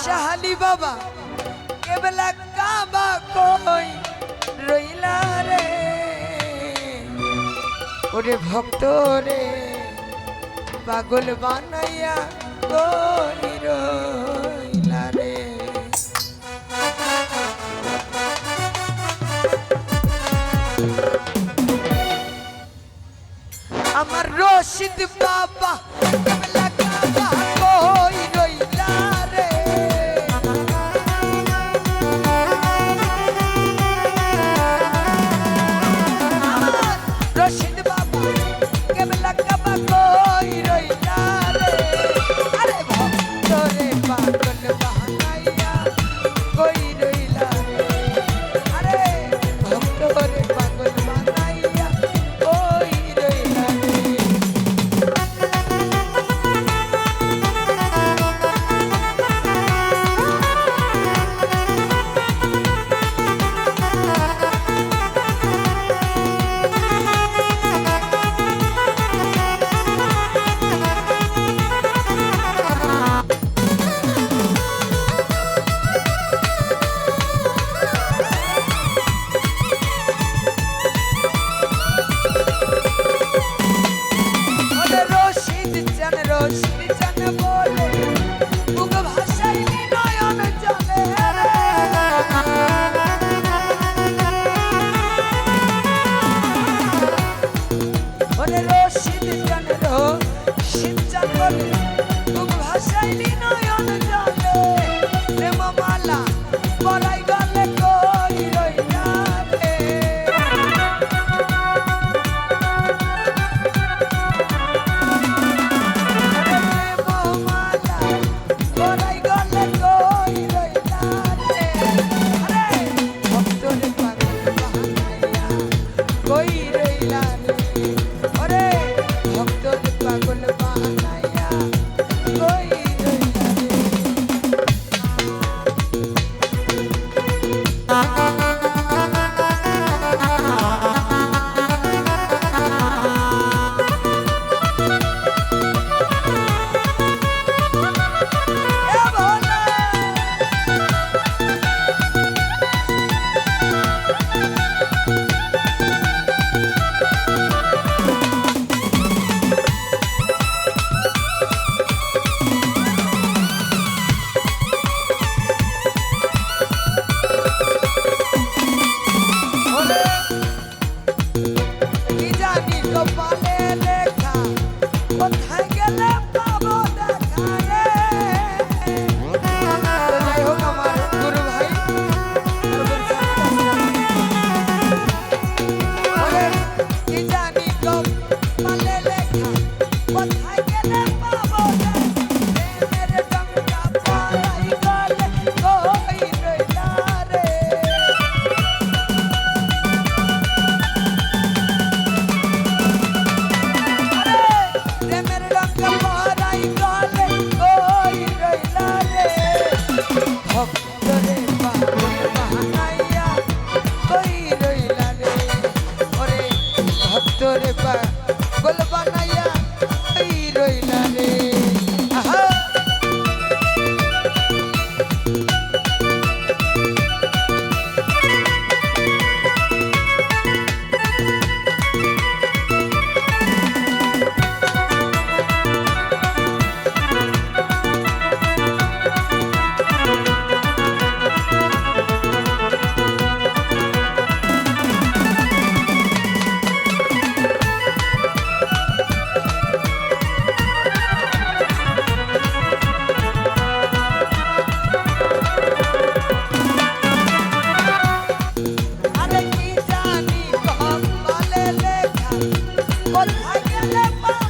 শাহালি বাবা, কেবলা কাবা কই রইলা রে? ওরে ভক্ত রে, পাগল বানাইয়া করি রইলা রে? আমার রশিদ বাবা let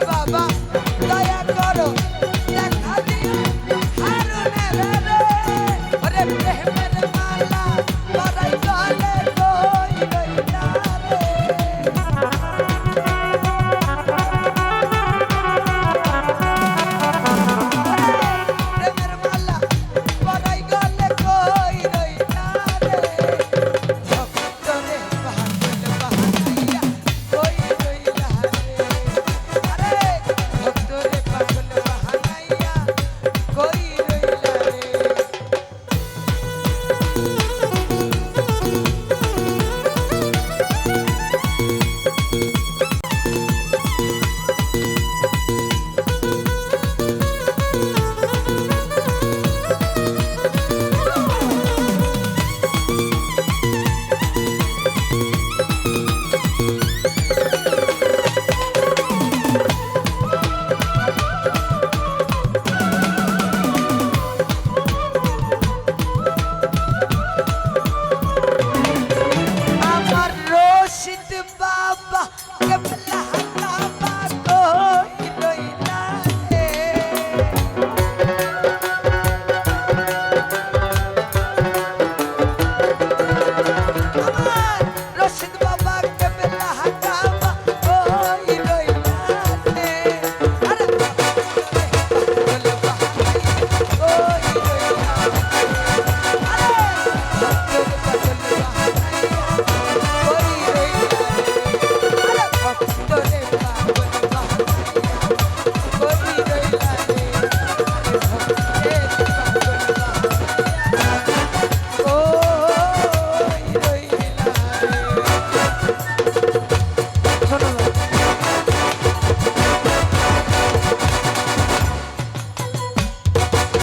বাবা